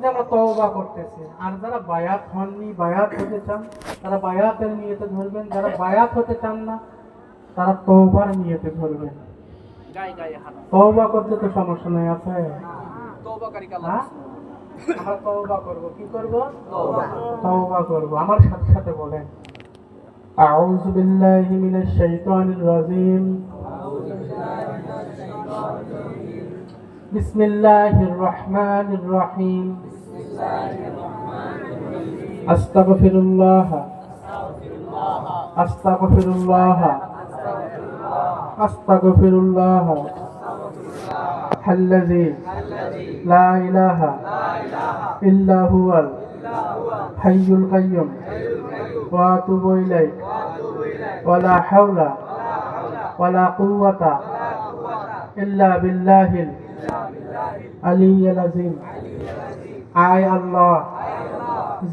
যে আমরা তওবা করতেছি। আর যারা বায়াত হননি বায়াত হতে চান তারা বায়াতের নিয়েতে ধরবেন। যারা বায়াত হতে চান না তারা তওবার নিয়েতে ধরবেন। গায়ে গায়ে তওবা করতে তো সমস্যা নেই আছে? হ্যাঁ? আমরা তওবা করব। কি করব? তওবা। তওবা করব। আমার সাথে সাথে বলেন। আউযু বিল্লাহি মিনাশ শাইতানির রাজিম। بسم الله الرحمن الرحيم. أستغفر الله. أستغفر الله. أستغفر الله. الذي لا إله إلا هو الحي القيوم. وأتوب إليك. ولا حول ولا قوة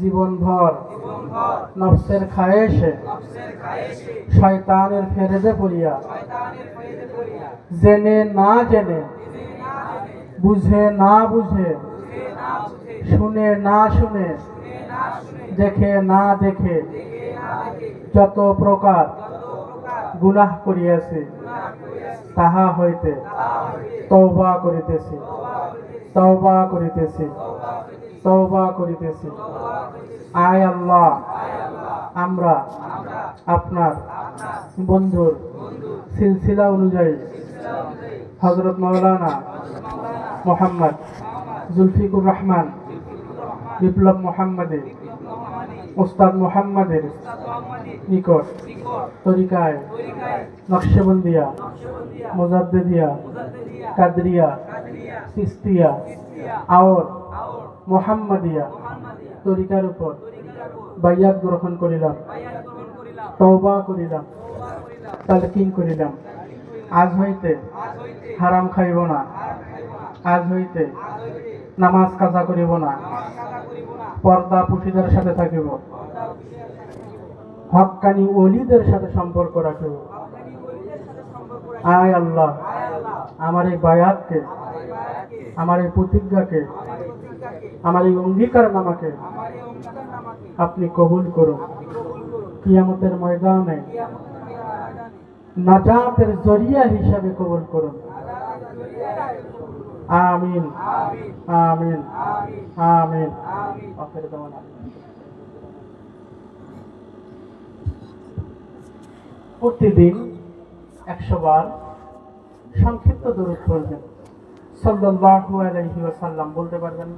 জীবনভর নফসের খায়েশে, শয়তানের পড়িয়া। জেনে না জেনে, বুঝে না বুঝে, শুনে না শুনে, দেখে না দেখে, যত প্রকার গুনাহ করিয়াছি, তাহা হইতে তওবা করিতেছি। তওবা করিতেছি। তওবা করিতেছি। আয় আল্লাহ, আমরা আপনার বন্ধুর সিলসিলা অনুযায়ী হজরত মৌলানা মোহাম্মদ জুলফিকুর রহমান বিপ্লব মোহাম্মদের, ওস্তাদ মোহাম্মদের নিকট তরিকায় নকশবন্দিয়া, মোজাদ্দেদিয়া, কাদরিয়া, সিস্তিয়া, আওর, মোহাম্মদিয়া তরিকার উপর বাইয়াত গ্রহণ করিলাম, তওবা করিলাম, তালকিন করিলাম। আজ হইতে হারাম খাইব না, আজ হইতে নামাজ কাজা করিব না। পর্দা পুষিদের সাথে থাকিব। হক্কানি ওলিদের সাথে সম্পর্ক রাখিব। আয় আল্লাহ, আমার এই বায়াতকে, আমার এই প্রতিজ্ঞাকে, আমার এই অঙ্গীকার নামাকে আপনি কবুল করুন। কিয়ামতের ময়দানে নাজাতের জরিয়া হিসাবে কবুল করুন। আমিন। আমিন। আমিন। আমিন। প্রতিদিন একশো বার সংক্ষিপ্ত দূরত্ব করবেন সাল্লাহ আলাইহি ওয়াসাল্লাম বলতে পারবেন?